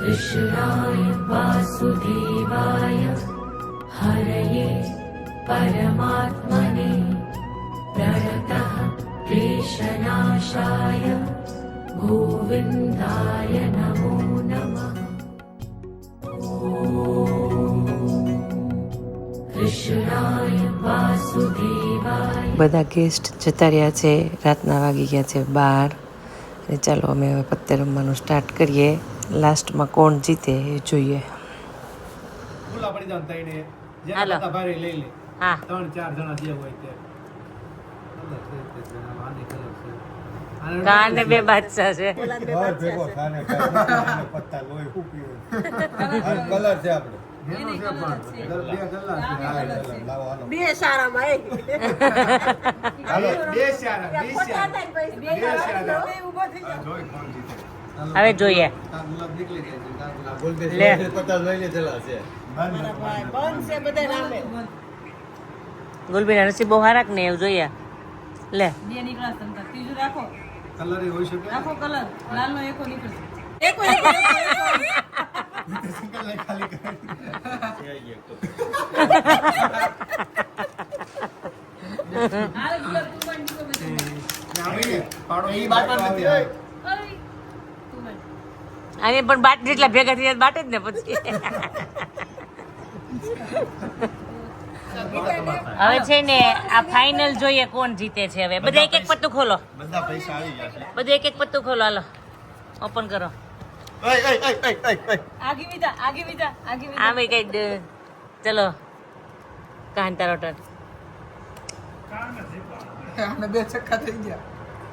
कृष्णाय वासुदेवाय हरये परमात्मने प्रणतः क्लेशनाशाय गोविन्दाय नमो नमः कृष्णाय वासुदेवाय બધા ગેસ્ટ જતા રહ્યા છે રાતના વાગી ગયા છે બાર અને ચાલો અમે હવે પત્તે રમવાનું સ્ટાર્ટ કરીએ લાસ્ટમાં કોણ જીતે એ જોઈએ. હાલો. બધા ભારે લઈ લે હા. ત્રણ ચાર જણા જે હોય તે કાને બે બાદશાહ છે. ઘર ભેગો થાને પત્તા લોહી ફૂકી હોય. કલર છે આપણે. જેનો છે. પણ કલર બે કલર છે. હા કલર લાવો હાલો. બે સારામાં એક. બે ચાર બે ચાર બે ચાર હવે જોઈએ આ ગુલાબ નીકળી જાય છે આ ગુલાબ બોલ દે લે. નામે ગુલબીના નસીબ બહુ હારા ને એવું જોઈએ લે બે નીકળ્યા તમતાર. ત્રીજું રાખો કલર એ હોઈ શકે રાખો કલર લાલનો એકો નીકળશે એકો એકો ખાલી કરે હાલ ગુલાબ તું પણ નીકળો પછી. ને આવીને પાડો ઈ બાટો નથી અરે, તું પણ. આને પણ બાટ જેટલા ભેગા થઈ જાય બાટે જ ને પછી. હવે છે ને આ ફાઇનલ જોઈએ કોણ જીતે છે હવે. બધા એક એક પત્તું ખોલો. બધા પૈસા આવી જશે બધું એક એક પત્તું ખોલો હાલો. ઓપન કરો. આગી વિધા આગી વિધા આગી વિધા. આ ભાઈ કઈ ડ- ચલો. કાંતારો ગયા.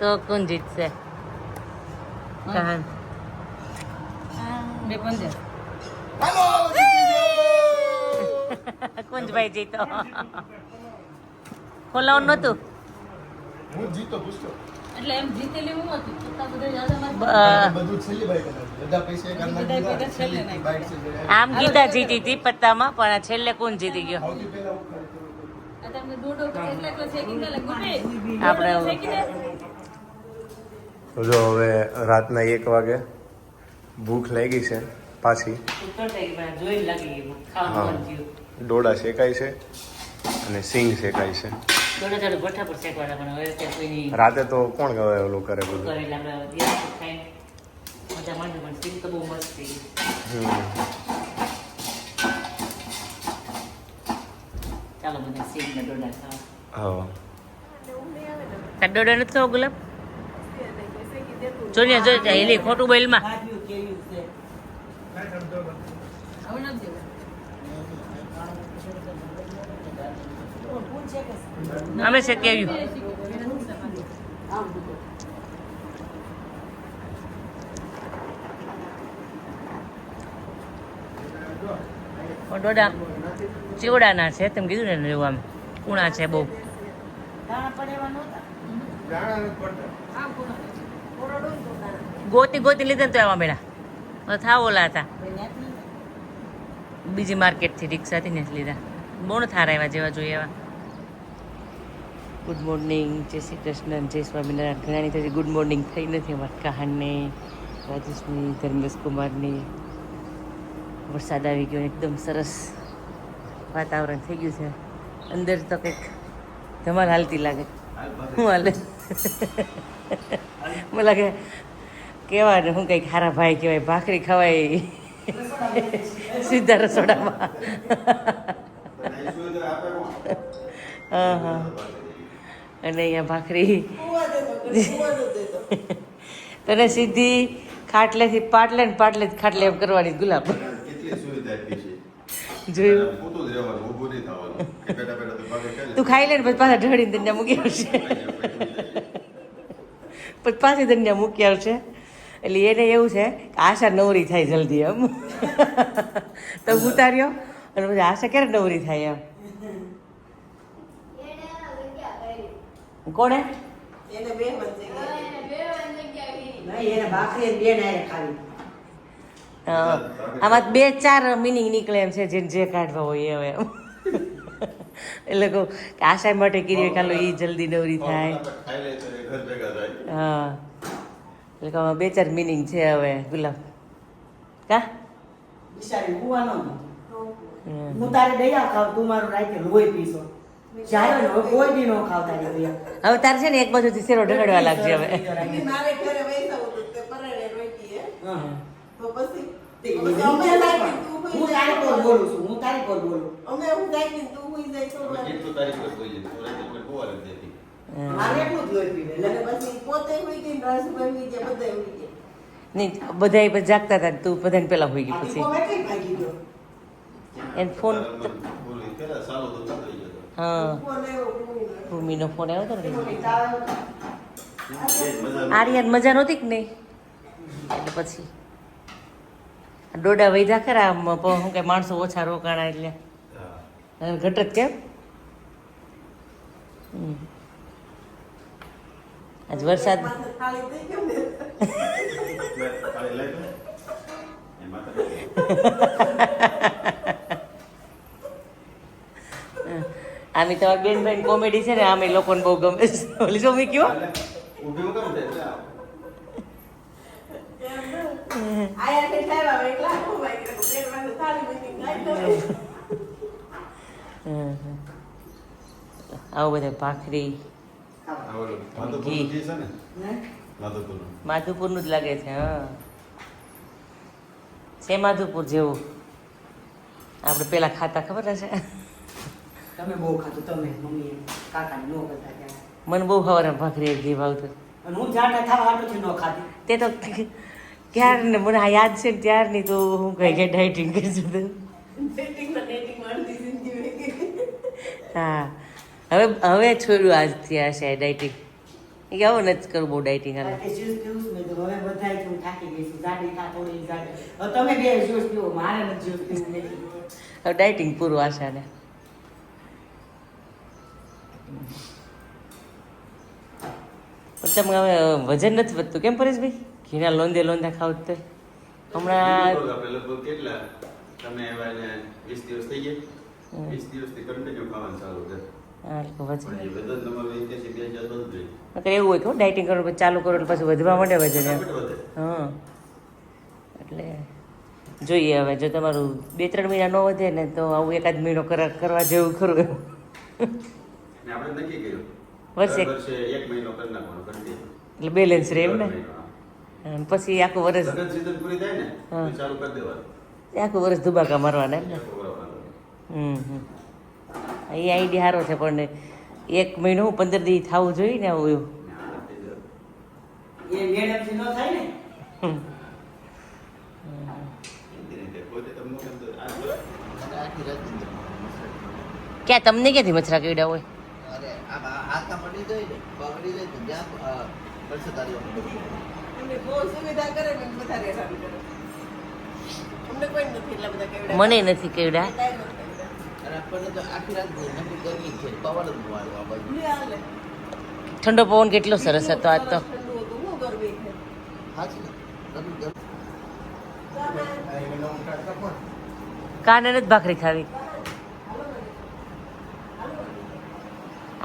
તો કોણ જીતશે? કાન બે પંદર કુંજભાઈ જીતો. ખોલાવું નતું હું જીતો પૂછતો. એટલે એમ જીતેલી હું હતી. આમ ગીતા જીતી હતી પત્તામાં પણ છેલ્લે કોણ જીતી ગયો? આપણે જો હવે રાતના એક વાગે ભૂખ લાગી છે પાછી. હા. ડોડા શેકાય છે અને સિંગ શેકાય છે. રાતે તો કોણ ગવાય ઓલું કરે બધું. ચાલો બધા સીન ને દોડા ખાવા. હા. તાર નથી ખાવા ગુલાબ? જોને જો એલી ખોટું બોલમાં હવે નથી દેવું. અમે છે કેવ્યું ડોડા ચીવડાના છે, તેમ કીધું ને એવું આમ કુણા છે બહુ. ગોતી ગોતી લીધે ને તો એમાં બેડા થાવ ઓલા હતા. બીજી માર્કેટથી રિક્ષાથી ને લીધા. ન થારા એવા જેવા જોઈએ એવા. ગુડ મોર્નિંગ જય શ્રી કૃષ્ણ, જય સ્વામિનારાયણ. ઘણાની થતી ગુડ મોર્નિંગ થઈ નથી અમારા કહાનને. રાજેશની ધર્મેશ કુમારની વરસાદ આવી ગયો એકદમ સરસ વાતાવરણ થઈ ગયું છે. અંદર તો કંઈક ધમાલ હાલતી લાગે. હું હાલે. મને લાગે, કેવા ને હું કંઈક હારા ભાઈ કહેવાય, ભાખરી ખવાય. સીધા રસોડામાં. હા હા. અને અહીંયા ભાખરી. તને સીધી ખાટલેથી પાટલે ને પાટલે ખાટલે એમ કરવાની ગુલાબ. તું ખાઈ લે ને પછી પાછા ઢળીને ધન્યા મૂકી આવશે. પછી પાછી ધન્યા મૂકી આવશે. એટલે એને એવું છે કે આશા નવરી થાય જલ્દી એમ. તો ઉતાર્યો? અને પછી આશા ક્યારે નવરી થાય એમ? કોણે. આમાં બે ચાર મિનિંગ નીકળે એમ છે જેને જે કાઢવા હોય હવે. એમ એટલે કહું કે આશા માટે કીધી કાલો એ જલ્દી નવરી થાય. ખાઈ લે તો એ ઘર ભેગા થાય. હા. એટલે કે બે ચાર મિનિંગ છે હવે ગુલાબ કા? બિચારી હુવા ન હું તારે દયા ખાવ તું મારું રાખે લોહી પીશો. હવે કોઈ દી ન ખાવ હવે તારે છે ને એક બાજુથી શેરો ઢગડવા લાગશે હવે. હે. તારી પર બોલું છું હું તારી પર બોલું. મારે એટલું જ લોહી પીવે. એટલે પછી પોતે હુઈ ગઈ ને રસભાઈ ગયા બધા હુઈ ગયા નહીં બધા પછી જાગતા હતા તું બધાને પેલા હોઈ ગઈ પછી. એને ફોન બોલી પેલા સાલો તો થતો થઈ જતો હા. ભૂમિનો. ફોન આવ્યો હતો ને? આર્યન મજા નહોતી કે નહીં? એટલે પછી. આ દોડા વૈધા ખરા શું કે માણસો ઓછા રોકાણા એટલે. હા. હવે ઘટ જ કેમ? હમ. આજ વરસાદ આમી તમારી બેન બેન કોમેડી છે ને, આમે લોકોને બહુ ગમે છે. ઓલી જો મેં કયો આવું બધા ભાખરી છે ને? જ લાગે છે હા. છે માધુપુર જેવું. આપણે પેલા ખાતા ખબર હશે? તમે બહુ ખાતું તમે મમ્મી કાકા નો કરતા મને બહુ ખબર ભાખરી ઘી ભાવતું અને હું જાડા થવા હાટુથી નો ખાતી તે તો ક્યાર ને મને આ યાદ છે ને ત્યારની તો હું કઈ કે ડાયટિંગ કરી છું હા. હવે હવે છોડ્યું આજથી આ છે ડાયટિંગ એ આવું નથી કરવું બહુ ડાયટિંગ હવે ડાયટિંગ પૂરું આશાને. તમે હવે વજન નથી વધતું કેમ પરેશભાઈ? ઘીના લોંદે લોંદા ખાવ તો. હમણાં લગભગ કેટલા? તમે વીસ દિવસ થઈ ગયા? વીસ દિવસથી કન્ટિન્યુ ખાવાનું ચાલુ છે. એવું હોય કે ડાયટિંગ કરો પછી ચાલુ કરો એટલે પછી વધવા માંડે વજન એમ. હા. એટલે જોઈએ હવે જો તમારું બે ત્રણ મહિના ન વધે ને તો આવું એકાદ મહિનો કરા કરવા જેવું ખરું એમ વર્ષે. એટલે બેલેન્સ રહે એમ ને? પછી આખું વર્ષ આખું વર્ષ ધુબાકા મારવાના એમ ને? હમ હમ. એ આઈડિયા સારો છે પણ એક મહિનો પંદર દી થવું જોઈએ ને આવું. ક્યાં તમને ક્યાંથી મચ્છરા કેવડા હોય? અરે આ આ હાથા પડી જાય ને પકડી જાય તો જ્યાં અ, વરસાદ અમને બહુ સુવિધા કરે ને બધા રહેવાનું કરે. અમને કોઈ નથી એટલા બધા કેવડા મને નથી કેવડા ઠંડો પવન કેટલો સરસ હતો આજ તો. કાને જ ભાખરી ખાવી.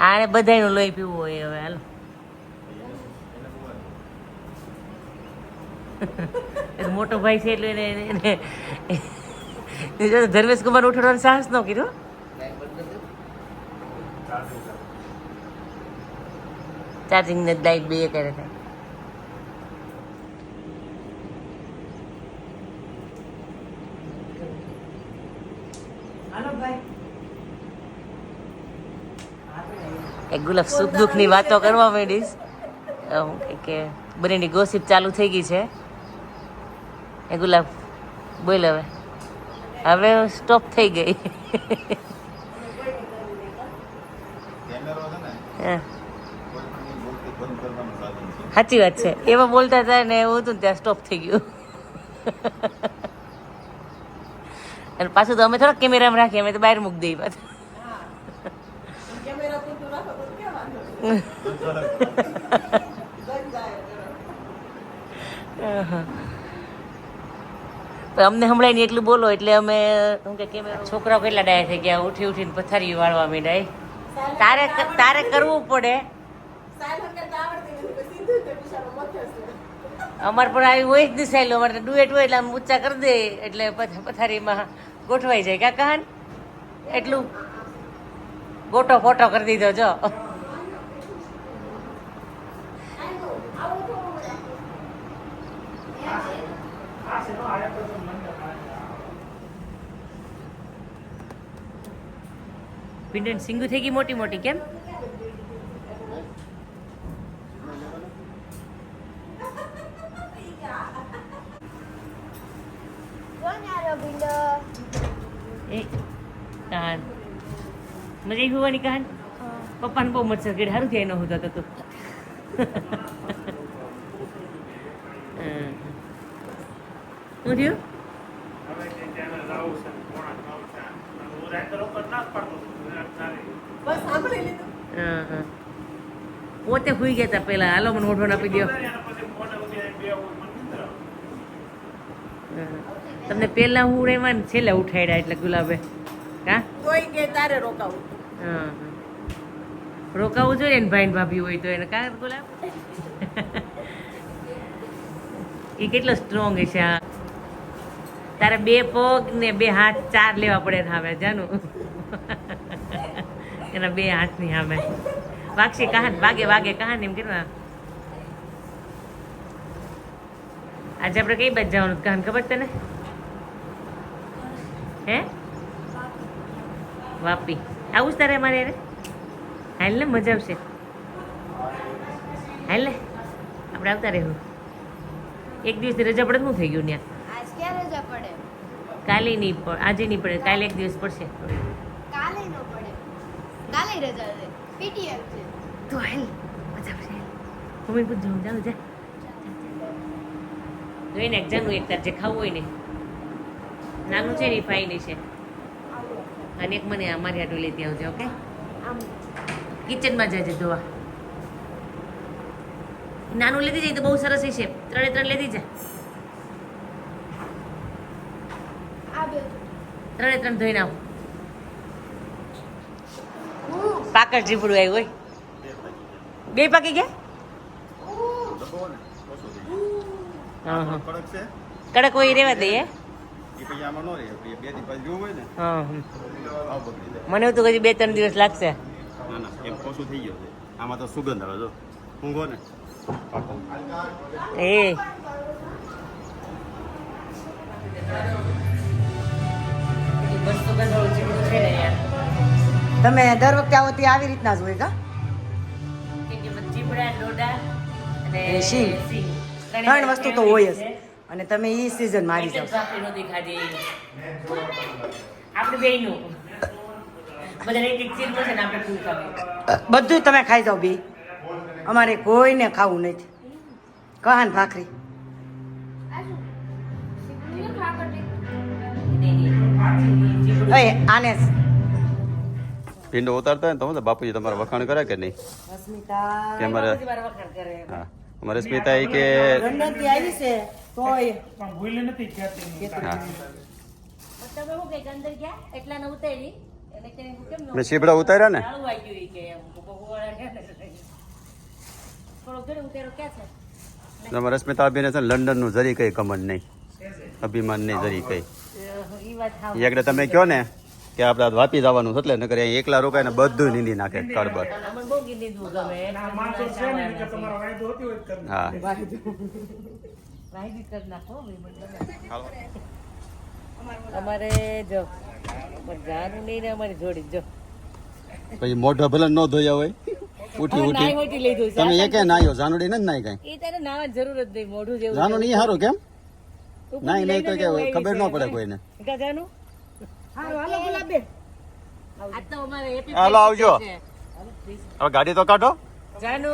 આને બધાયનું લોહી પીવું હોય હવે હાલો. એ મોટો ભાઈ છે એટલે એને એને જો ધર્મેશ કુમાર ઉઠાડવાનું સાહસ ન નથી ચાર્જિંગ ને લાઈટ બે કરે છે. એક ગુલાબ સુખ દુઃખની વાતો કરવા માંડીશ. કે બંનેની ગોસિપ ચાલુ થઈ ગઈ છે. એ ગુલાબ બોલ હવે. હવે સ્ટોપ થઈ ગઈ. સાચી વાત છે. એવા બોલતા હતા ને એવું હતું ત્યાં સ્ટોપ થઈ ગયું. અને પાછું તો અમે થોડા કેમેરામાં રાખીએ અમે તો બહાર મૂકી દઈએ પાછું. કેમેરા ક્યાં. તો અમને હમણાં એટલું બોલો એટલે અમે શું કે કેમેરો છોકરાઓ કેટલા ડાયા થઈ ગયા? ઉઠી ઉઠીને પથારી વાળવા માંડ્યા તારે તારે કરવું પડે. અમાર પણ આવી હોય જ નહીં સહેલું અમારે ડુએટ હોય એટલે આમ ઊંચા કરી દે એટલે પથારીમાં ગોઠવાઈ જાય. કા કહાન? એટલું. ગોટો ફોટો કરી દીધો જો. પિંડન સિંગુ થઈ ગઈ મોટી મોટી કેમ? મજા આવી હોવાની કહાન પપ્પાને બહુ મચ્છર કેડ સારું થયા એનો હોતો તો તું. શું થયું બસ સાંભળી લીધું હા, હા. પોતે સુઈ ગયા હતા પહેલાં હાલો મને ઓઢો આપી દો તમને પહેલાં હું રેવા ને છેલ્લે ઉઠાડ્યા એટલે ગુલાબે. હા? કોઈ કે તારે રોકાવું. હા. રોકાવું જોઈએ ને ભાઈ ભાભી હોય તો એને. કા ગુલાબ? એ કેટલો સ્ટ્રોંગ છે આ. તારે બે પગ ને બે હાથ ચાર લેવા પડે ને હવે જાનું. એના બે હાથની સામે. વાગશે કહાન વાગે વાગે કહાન એમ કરવા આજે આપણે કઈ બાજુ જવાનું કહાન ખબર તને? હે? વાપી. આવું જ તારે અમારે યારે. હાલ ને મજા આવશે. હાલ ને. આપણે આવતા રહેવું. એક દિવસ રજા પડે શું થઈ ગયું ત્યાં? આજ રજા પડે? કાલે નહીં પડે આજે નહીં પડે કાલે એક દિવસ પડશે. કાલે રજા છે પીટીએમ છે. તો હાલ મજા આવશે મમ્મી પૂછ જાઉં જાઉં જા. જોઈને એક તાર જે ખાવું હોય ને નાનું છે ને એ છે. અને એક મને અમારી હાટું લેતી આવજો ઓકે? આમ. કિચનમાં જાય છે જોવા નાનું લેતી જાય તો બહુ સરસ છે ત્રણે ત્રણ લેતી જા. ત્રણે ત્રણ ધોઈને આવ. પાકડ જીપડું આવ્યું હોય બે પાકી ગયા હા હા કડક છે કડક હોય એ રહેવા દઈએ એ પછી આમાં ન રહે પછી બે દી પછી જોવું હોય ને હા હમ. આવ બગડી જાય મને એવું તો હજી બે ત્રણ દિવસ લાગશે ના ના એમ ઓછું થઈ ગયું છે આમાં તો સુગંધ આવે જો ઊંઘો ને પાકો એ તમે દર વખતે આવો તે આવી રીતના જ હોય કા. ત્રણ વસ્તુ તો હોય જ. અને તમે એ સિઝનમાં આવી જાવ આપણે બેયનું. બધું તમે ખાઈ જાઓ બી. અમારે કોઈને ખાવું નથી. કહાન ભાખરી? આને ભીંડો ઉતારતા હોય ને તો હું બાપુજી તમારે વખાણ કરે કે નહીં? કે અમારે મારા વખાણ કરે. હા. અમારે સ્મિતા એ કે આવી છે તોય હા. તમે શું કંઈક અંદર ગયા? એટલા ને ઉતારી. એટલે કે હું કેમ ન મેં શીપડા ઉતાર્યા ને? ક્યાં તમારે સ્મિતા અભિને છે ને લંડનનું જરી કઈ કમન નહીં. અભિમાન નહીં જરી કઈ. એકડે તમે કહો ને? કે આપણે વાપી જવાનું છે એટલે નકર અહીંયા એકલા રોકાય ને બધું નીંદી નાખે. ગમે. હા. અમારે જો જાનું નહીં ને અમારી જોડી જો. પછી મોઢા ભલે ન ધોયા હોય ઉઠી ઉઠી. તમે એકે નાયો જાનુડી નથી નાય કઈ. એ તારે નાવા જરૂર જ નહીં મોઢું જેવું જાનું નહીં સારું કેમ? નહીં નહીં તો કે ખબર ન પડે કોઈને. જાનું? હાલો હાલો આ તો અમારે હાલો, આવજો. હવે ગાડી તો કાઢો. જાનુ.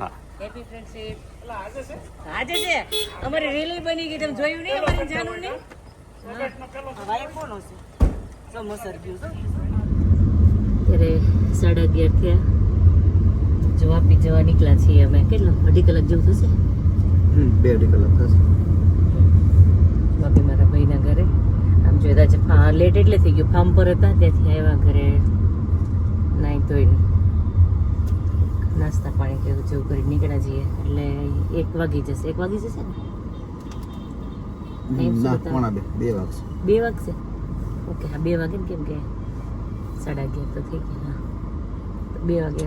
હા. હેપી ફ્રેન્ડશિપ આજે છે? અમારી રેલી બની ગઈ તમે જોયું નહીં અમારી જાનુ ને ભાઈ કોણ હશે? સમોસર ગયું છે. ત્યારે સાડા અગિયાર થયા. જો વાપી જવા નીકળ્યા છીએ અમે. કેટલો? અઢી કલાક જેવું થશે? બે અઢી કલાક થશે. વાપી મારા ભાઈના ઘરે. આમ જોતા છે. લેટ એટલે થઈ ગયું. ફાર્મ પર હતા ત્યાંથી આવ્યા ઘરે. નાઈ ધોઈને નાસ્તા પાણી કે જેવું કરી નીકળ્યા જઈએ એટલે એક વાગી જશે. એક વાગી જશે ને? બે. વાગશે. બે વાગશે? ઓકે હા બે વાગે ને કેમ કે સાડા અગિયાર તો થઈ ગયા. હા. બે વાગે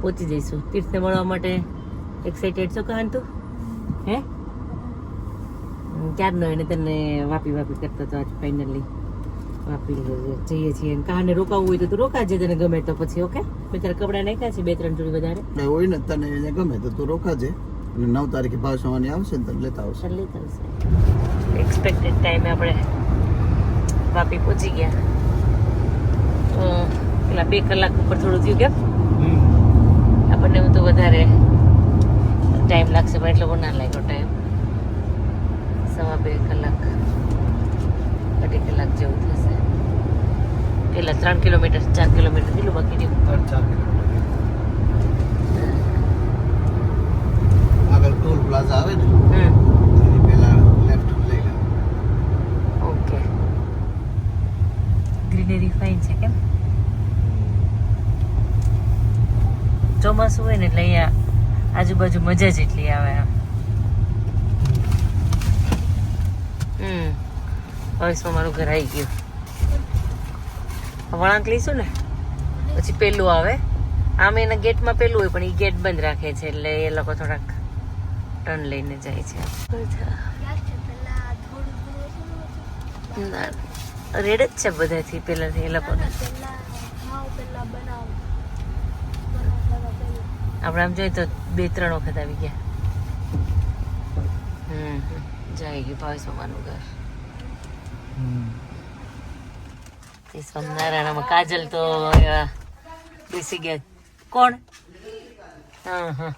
પહોંચી જઈશું. તીર્થને મળવા માટે એક્સાઇટેડ છો કહાન તું હે? ક્યારનો એને તને વાપી વાપી કરતો હતો આજ ફાઇનલી વાપી જઈએ છીએ કાને કહાને રોકાવું હોય તો તું રોકાજે તને ગમે તો પછી ઓકે? મેં તારા કપડાં નાખ્યા છે બે ત્રણ જોડી વધારે. હોય ને તને ગમે તો તું રોકાજે. અને નવ તારીખે ભાવસવાની આવશે ને તને લેતા આવશે. લેતા આવશે. એક્સપેક્ટેડ ટાઈમે આપણે વાપી પહોંચી ગયા. તો પેલા બે કલાક ઉપર થોડું થયું કેમ આપણને એવું તો વધારે ટાઈમ લાગશે પણ એટલો પણ ના લાગ્યો ટાઈમ સવા બે કલાક અઢી કલાક જેવું થશે. પેલા ત્રણ કિલોમીટર ચાર કિલોમીટર કેટલું બાકી રહ્યું? ચાર કિલોમીટર. આગળ ટોલ પ્લાઝા આવે ને એની પહેલા લેફ્ટ લઈ લે ઓકે. ગ્રીનરી ફાઇન છે કેમ? ચોમાસું હોય ને એટલે અહીંયા આજુબાજુ મજા જ એટલી આવે આમ હમ ભવિષ્યમાં મારું ઘર આવી ગયું. વળાંક લઈશું ને? પછી પેલું આવે. આમ એના ગેટમાં પેલું હોય, પણ એ ગેટ બંધ રાખે છે, એટલે એ લોકો થોડાક ટર્ન લઈને જાય છે. રેડ જ છે બધાથી પહેલાથી એ લોકો પેલા હાવ પેલા બનાવ બનાવતા પેલા આપણે આમ જોઈએ તો બે, ત્રણ વખત આવી ગયા. હમ. જઈ ગયું ભાવેશ મામાનું ઘર. સ્વામિનારાયણમાં કાજલ તો બેસી ગયા. કોણ? હા હા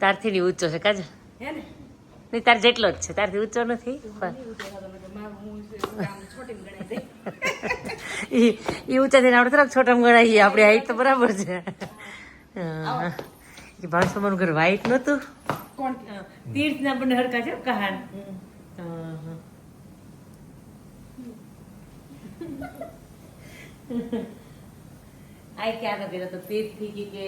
તારથી ની ઊંચો છે કાજલ. નહીં તાર જેટલો જ છે. તારથી ઊંચો નથી ઈ ઊંચા થઈને આપણે તરફ છોટમ ગણાઈએ. આપણી હાઈટ તો બરાબર છે. હા. એ ઘર વ્હાઈટ નહોતું. કોણ તીર્થ ના આપણને હરકા છે કહાન આઈ ક્યાં નથી તો તીર્થથી કી કે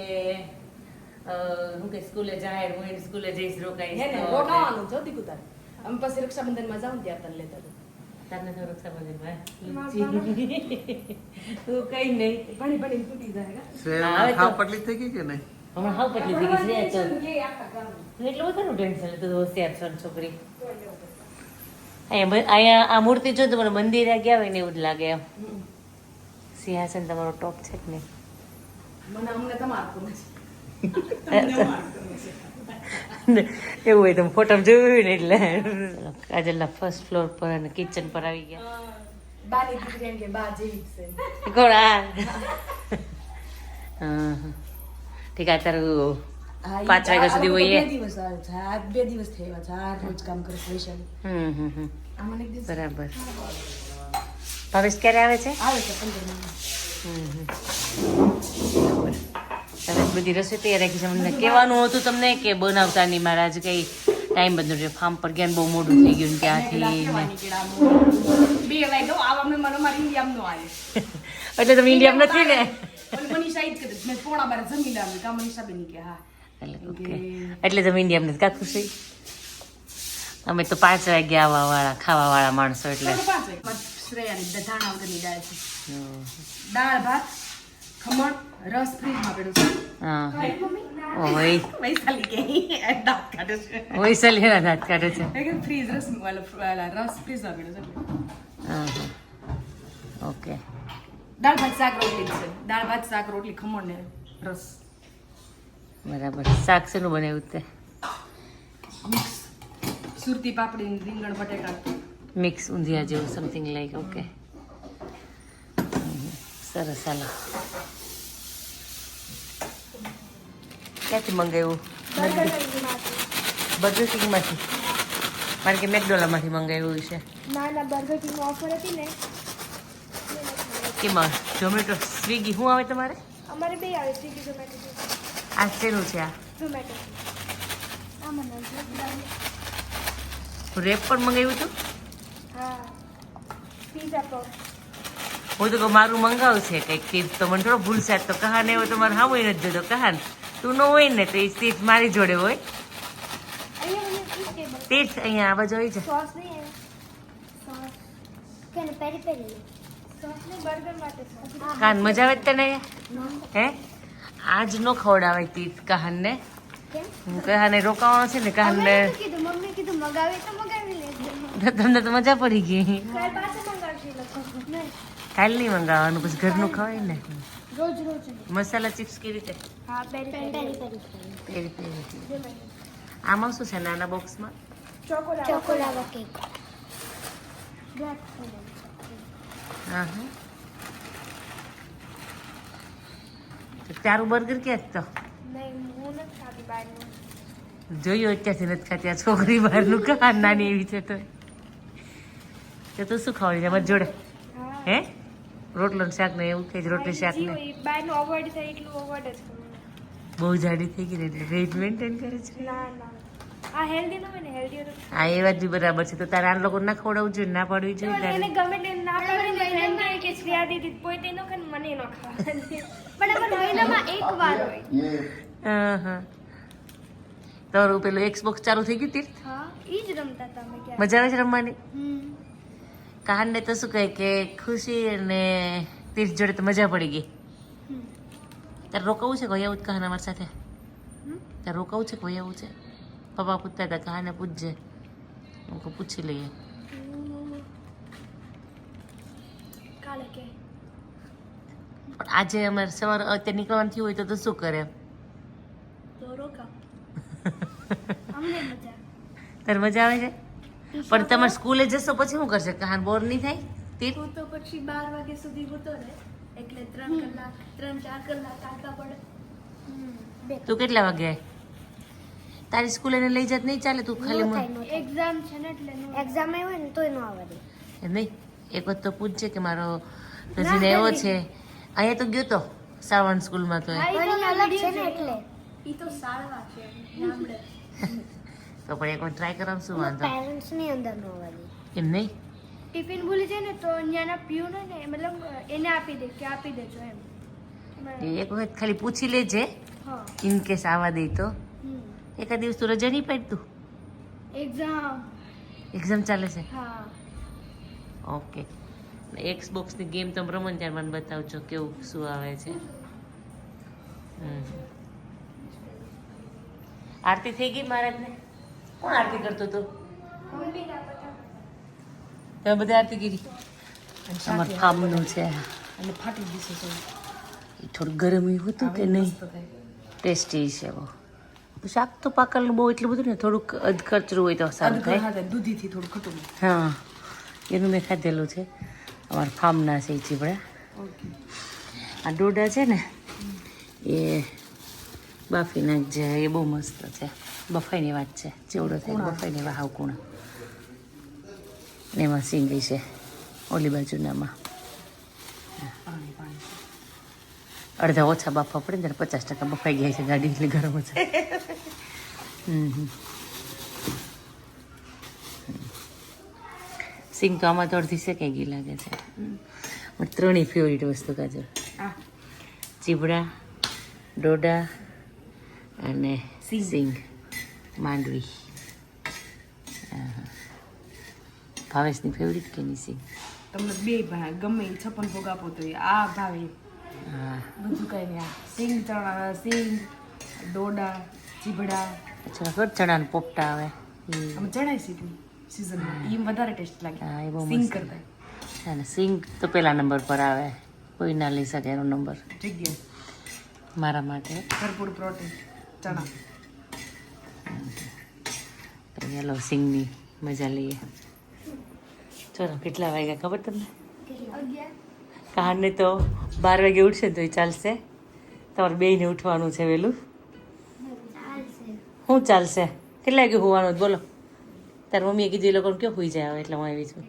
હું કે સ્કૂલે જાય હું એની સ્કૂલે જઈશ હે રોકાઈશ ને રોકાવાનું જો દીકુ તાર અમે પછી રક્ષાબંધનમાં જાઉં ત્યાં તને લેતા. તારને તો રક્ષાબંધનમાં તું કઈ નહીં. ભણી ભણી તૂટી જાય હા. શ્રેયા આવે તો- ખાવ પટલી થઈ ગઈ કે નહીં? હમણાં હાવ પતલી થઈ ગઈ છે તો એટલું બધાનું ટેન્શન હતું હોશિયાર છો છોકરી. અહીંયા અહીંયા આ મૂર્તિ જો તમારે મંદિરે ગયા હોય ને એવું જ લાગે એમ. સિંહાસન તમારો ટોપ છે કે નહીં? મને અમને તમારું એવું હોય તો ફોટો જોયું હોય ને એટલે કાજલના ફર્સ્ટ ફ્લોર પર અને કિચન પર આવી ગયા. કોણ આ હા. ઠીક આ તારું પાંચ વાગ્યા સુધી હોઈએ. બે દિવસ થયા છે. આ રોજ કામ કરે છે હમ હમ હમ. બરાબર. ભાવેશ ક્યારે આવે છે? આવે છે પંદર. બરાબર. તમે બધી રસોઈ તૈયાર રાખી છે. મને કહેવાનું હતું તમને કે બનાવતા નહીં મારા આજે કંઈ ટાઈમ બધું છે ફાર્મ પર ગયા બહુ મોડું થઈ ગયું ત્યાંથી એટલે તમે ઇન્ડિયામાં નથી ને? મનીષા ઈ જ મેં પોણા બાર જમી લાવી કા મનીષા બેની કે હા. એટલે એટલે તમે ઇન્ડિયા નથી કા છે અમે તો પાંચ વાગે આવવા વાળા ખાવા વાળા માણસો એટલે શ્રેયાની ધાણા વગરની દાળ છે. દાળ ભાત ખમણ રસ ફ્રીજમાં પડ્યો છે. હા. ઓય. વૈશાલી કે દાંત કાઢે છે. વૈશાલી દાંત કાઢે છે. ફ્રીજ રસ રસ ફ્રીજમાં પડ્યો છે. હા. ઓકે. દાળ ભાત શાક રોટલી છે દાળ ભાત શાક રોટલી ખમણ ને રસ. બરાબર. શાક શેનું બનાવ્યું તે મિક્સ સુરતી પાપડી રીંગણ બટેકા મિક્સ ઊંધિયા જેવું સમથિંગ લાઈક ઓકે સરસ હાલો. ક્યાંથી મંગાવ્યું? બર્ગર કિંગમાંથી મારે કે મેકડોલામાંથી મંગાવ્યું છે ના ના બર્ગર કિંગ ઓફર હતી ને. કેમાં? ઝોમેટો સ્વિગી શું આવે તમારે? અમારે બે આવે સ્વિગી ઝોમેટો આ શેનું છે આ? ઝોમેટો રેપ પણ મંગાવ્યું હતું? હા. તો મારું મારું મંગાવશે કંઈક તો મને થોડો ભૂલશે આજ તો કહાને એવો તો મારે હામું નથી જતો. કહાન? તું ન હોય ને તો એ તીર્થ મારી જોડે હોય. તે જ અહીંયા આ બાજુ આવી જાય કાન મજા આવે જ તને? હે? આજ નો ખવડાવે તીર્થ કહાનને. ને હું કહાને રોકાવાનો છે ને તો મગાવી લેજો. તમને તો મજા પડી ગઈ. કાલ નહીં મંગાવવાનું પછી ઘરનું ખવાય ને? રોજ રોજ. નહીં. મસાલા ચિપ્સ કેવી રીતે? હા પેરી આમાં શું છે નાના બોક્સમાં? Choco lava cake. તો તારું બર્ગર ક્યાં તો? જોયું અત્યારથી નથી ખાતી આ છોકરી બહારનું કા નાની એવી છે તો. તો તું શું ખાવાની છે અમારી જોડે? હે. રોટલો શાક ને એવું કે રોટલી શાક ને. બહુ જાડી થઈ ગઈ ને એટલે વેઇટ મેન્ટેન કરે છે. ના ના. આ હેલ્ધી ન ને હેલ્ધી હા એ વાત બી બરાબર છે. તો તારે આ લોકો ના ખવડાવવું જોઈએ ના પાડવી જોઈએ એને તારે? ગમે તે ના પાડે ને કહે કે શ્રેયા દીદી પોતે ન ખાને મને ન ખાવાની. પણ અમાર મહિનામાં એક વાર હોય. હા હા. તારું પેલું એક્સબોક્સ ચાલુ થઈ ગયું તીર્થ? હા ઈ જ રમતા હતા અમે ક્યારે મજા આવે છે રમવાની? હમ. કહાનને તો શું કહે કે ખુશી અને તીર્થ જોડે તો મજા પડી ગઈ. તારે રોકાવું છે કોઈ આવું જ કહાન અમારી સાથે? તારે રોકાવું છે કોઈ આવું છે? પપ્પા પૂછતા હતા કાને પૂછજે હું પૂછી લઈએ પણ આજે અમારે સવારે અત્યારે નીકળવાનું થયું હોય તો તો શું કરે? તારે મજા આવે છે? પણ તમારે સ્કૂલે જશો પછી શું કરશે? કહાન બોર નહીં થાય? તે હું તો પછી બાર વાગ્યા સુધી હોતો રહે. એટલે ત્રણ કલાક ત્રણ ચાર કલાક કાઢવા પડે. તું કેટલા વાગે? તારી સ્કૂલે એને લઈ જત નહીં ચાલે તું ખાલી મને એક્ઝામ છે ને એટલે એક્ઝામ હોય ને તોય ન આવે એમ નહીં? એક વખત તો પૂછજે કે મારો કઝિન એવો છે. અહીંયા તો ગયો તો સાવણ સ્કૂલમાં તો અલગ છે ને એટલે. ઈ તો પણ એક વાર ટ્રાય કરવાનું શું વાંધો? પેરેન્ટ્સની અંદર નો આવે એમ નહીં? ટિફિન ભૂલી જાય ને તો ત્યાંના પીવું ને મતલબ એને આપી દે કે આપી દેજો એમ. એ એક વખત ખાલી પૂછી લેજે હા. ઇન કેસ આવવા દે તો. એકાદ દિવસ તું રજા નહીં પડતું? એક્ઝામ એક્ઝામ ચાલે છે? હા. ઓકે એક્સ બોક્સની ગેમ તમે રમો ને ત્યારે મને બતાવજો કેવું શું આવે છે. આરતી થઈ ગઈ મહારાજને? કોણ આરતી કરતો હતું? તમે બધા આરતી કરી? અમાર ફામનું છે. અને ફાટી જશે થોડું ગરમ એવું હતું કે નહીં? ટેસ્ટી છે બહુ શાક તો પાકલનું બહુ એટલું બધું ને થોડુંક અધકચરું હોય તો સારું થાય. દૂધીથી થોડું ખટું. હા એનું મેં ખાધેલું છે. અમારા ફાર્મના છે ચીબડા. આ ડોડા છે ને એ બાફી નાખજે એ બહુ મસ્ત છે. બફાઈની વાત છે ચેવડો થાય બફાઈની વાહ કુણા. ને એમાં સિંગી છે ઓલી બાજુનામાં. અડધા ઓછા બાફવા પડે ને ત્યારે પચાસ ટકા બફાઈ ગયા છે ગાડી એટલે ગરમ છે હમ. હમ. સિંગ તો આમાં તો અડધી શેકાઈ ગઈ લાગે છે. ત્રણેય ફેવરિટ વસ્તુ આ ચીબડા ડોડા અને સિંગ. માંડવી. ભાવેશની ફેવરિટ કેની સિંગ? તમને બે ગમે છપ્પન ભોગ આપો તો આ ભાવે. બધું કઈ નહીં. સિંગ ચણા સિંગ ડોડા ચીબડા અચ્છા ખબર ચણાના પોપટા આવે? અમે ચણાઈ સીધું સિઝનમાં એ વધારે ટેસ્ટ લાગે. હા, એ બહુ સિંગ કરતા. અને સિંગ તો પહેલા નંબર પર આવે. કોઈ ના લઈ શકે એનો નંબર જગ્યા મારા માટે. ભરપૂર પ્રોટીન ચણા. તો ચાલો સિંગની મજા લઈએ. ચલો કેટલા વાગ્યા ખબર તમને? કારને તો બાર વાગે ઉઠશે ને તો એ ચાલશે. તમારે બેયને ઉઠવાનું છે વહેલું. શું ચાલશે? કેટલા વાગે હોવાનું બોલો. તારી મમ્મીએ કીધું એ લોકોને ક્યાં હોઈ જાય આવે એટલે હું આવી છું.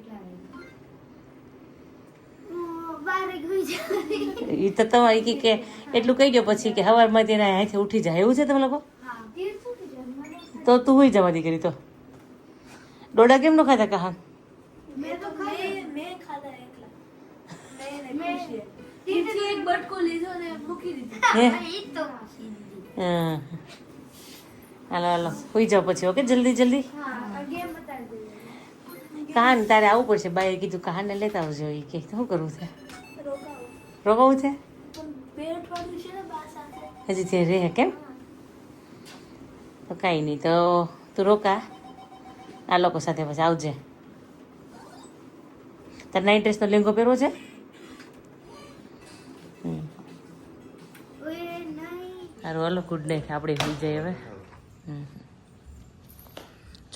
એ તો તમારે કી કે એટલું કહી દો પછી કે સવારમાં તેના અહીંથી ઉઠી જાય. એવું છે તમે લોકો? તો તું હોઈ જવા દીકરી તો. ડોડા કેમ નો ખાતા કહાન મેં તો ખાઈ મેં ખાધા એકલા મેં ત્યાંથી એક બટકો લીધો ને મૂકી દીધો. હે ઈ હા હાલો હાલો. સુઈ જાઓ પછી ઓકે? જલ્દી જલ્દી. કાન તારે આવવું પડશે. બાઈએ કીધું કાન લેતા આવજો. એ કે શું કરવું છે? રોકાવું. છે? હજી તે રહે કેમ? તો કાંઈ નહીં તો તું રોકા. આ લોકો સાથે પછી આવજે. તારે નાઇટ ડ્રેસનો લેંગો પહેરવો છે? સારું હાલો ગુડ નાઇટ આપણે સુઈ જાય હવે.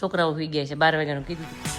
છોકરાઓ સુઈ ગયા છે, બાર વાગ્યાનું કીધું.